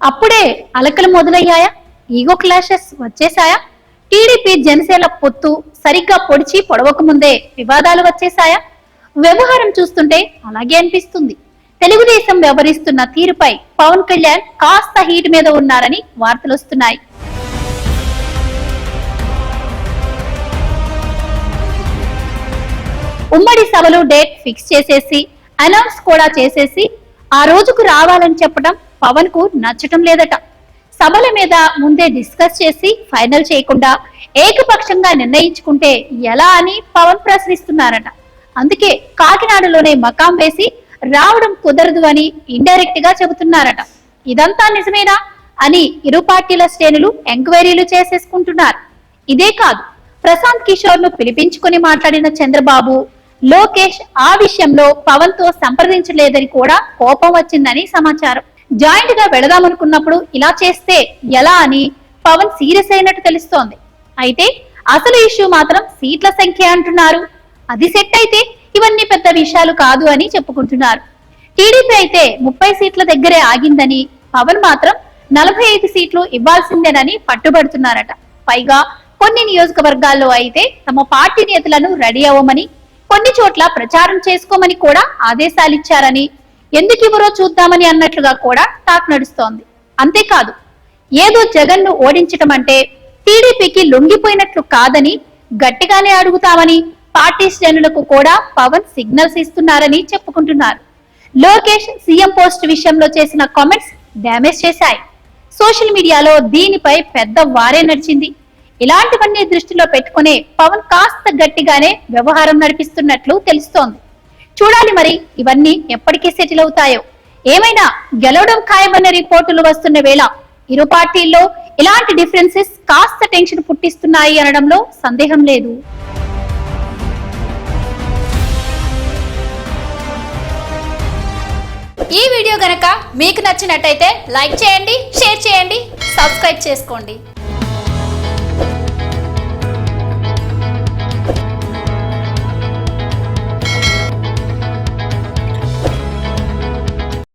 అప్పుడే అలకలు మొదలయ్యాయా? ఈగో క్లాషెస్ వచ్చేసాయా టీడీపీ జనసేన పొత్తు సరిగ్గా పొడిచి పొడవక ముందే వివాదాలు వచ్చేసాయా వ్యవహారం చూస్తుంటే అలాగే అనిపిస్తుంది. తెలుగుదేశం వ్యవహరిస్తున్న తీరుపై పవన్ కళ్యాణ్ కాస్త హీట్ మీద ఉన్నారని వార్తలు వస్తున్నాయి. ఉమ్మడి సభలు డేట్ ఫిక్స్ చేసేసి అనౌన్స్ కూడా చేసేసి ఆ రోజుకు రావాలని చెప్పడం పవన్కు నచ్చటం లేదట. సభల మీద ముందే డిస్కస్ చేసి ఫైనల్ చేయకుండా ఏకపక్షంగా నిర్ణయించుకుంటే ఎలా అని పవన్ ప్రశ్నిస్తున్నారట. అందుకే కాకినాడలోనే మకాం వేసి రావడం కుదరదు అని ఇండైరెక్ట్గా చెబుతున్నారట. ఇదంతా నిజమేనా అని ఇరు పార్టీల శ్రేణులు ఎంక్వైరీలు చేసేసుకుంటున్నారు. ఇదే కాదు ప్రశాంత్ కిషోర్ను పిలిపించుకుని మాట్లాడిన చంద్రబాబు లోకేష్ ఆ విషయంలో పవన్తో సంప్రదించలేదని కూడా కోపం వచ్చిందని సమాచారం. జాయింట్గా వెళదామనుకున్నప్పుడు ఇలా చేస్తే ఎలా అని పవన్ సీరియస్ అయినట్టు తెలుస్తోంది. అయితే అసలు ఇష్యూ మాత్రం సీట్ల సంఖ్య అంటున్నారు. అది సెట్ అయితే ఇవన్నీ పెద్ద విషయాలు కాదు అని చెప్పుకుంటున్నారు. టీడీపీ అయితే ముప్పై సీట్ల దగ్గరే ఆగిందని పవన్ మాత్రం నలభై ఐదు సీట్లు ఇవ్వాల్సిందేనని పట్టుబడుతున్నారట. పైగా కొన్ని నియోజకవర్గాల్లో అయితే తమ పార్టీ నేతలను రెడీ అవ్వమని కొన్ని చోట్ల ప్రచారం చేసుకోమని కూడా ఆదేశాలిచ్చారని ఎందుకు ఇవ్వరో చూద్దామని అన్నట్లుగా కూడా టాక్ నడుస్తోంది. అంతేకాదు ఏదో జగన్ను ఓడించటం అంటే టీడీపీకి లొంగిపోయినట్లు కాదని గట్టిగానే అడుగుతామని పార్టీ శ్రేణులకు కూడా పవన్ సిగ్నల్స్ ఇస్తున్నారని చెప్పుకుంటున్నారు. లోకేష్ సీఎం పోస్ట్ విషయంలో చేసిన కామెంట్స్ డ్యామేజ్ చేశాయి. సోషల్ మీడియాలో దీనిపై పెద్ద వారే నడిచింది. ఇలాంటివన్నీ దృష్టిలో పెట్టుకునే పవన్ కాస్త గట్టిగానే వ్యవహారం నడిపిస్తున్నట్లు తెలుస్తోంది. చూడాలి మరి. ఇవన్నీ ఎప్పటికీ సెటిల్ అవుతాయో. ఏమైనా గెలవడం ఖాయమన్న రిపోర్టులు వస్తున్న వేళ ఇరు పార్టీల్లో ఇలాంటి డిఫరెన్సెస్ కాస్త టెన్షన్ పుట్టిస్తున్నాయి అనడంలో సందేహం లేదు. ఈ వీడియో గనక మీకు నచ్చినట్టయితే లైక్ చేయండి షేర్ చేయండి సబ్స్క్రైబ్ చేసుకోండి.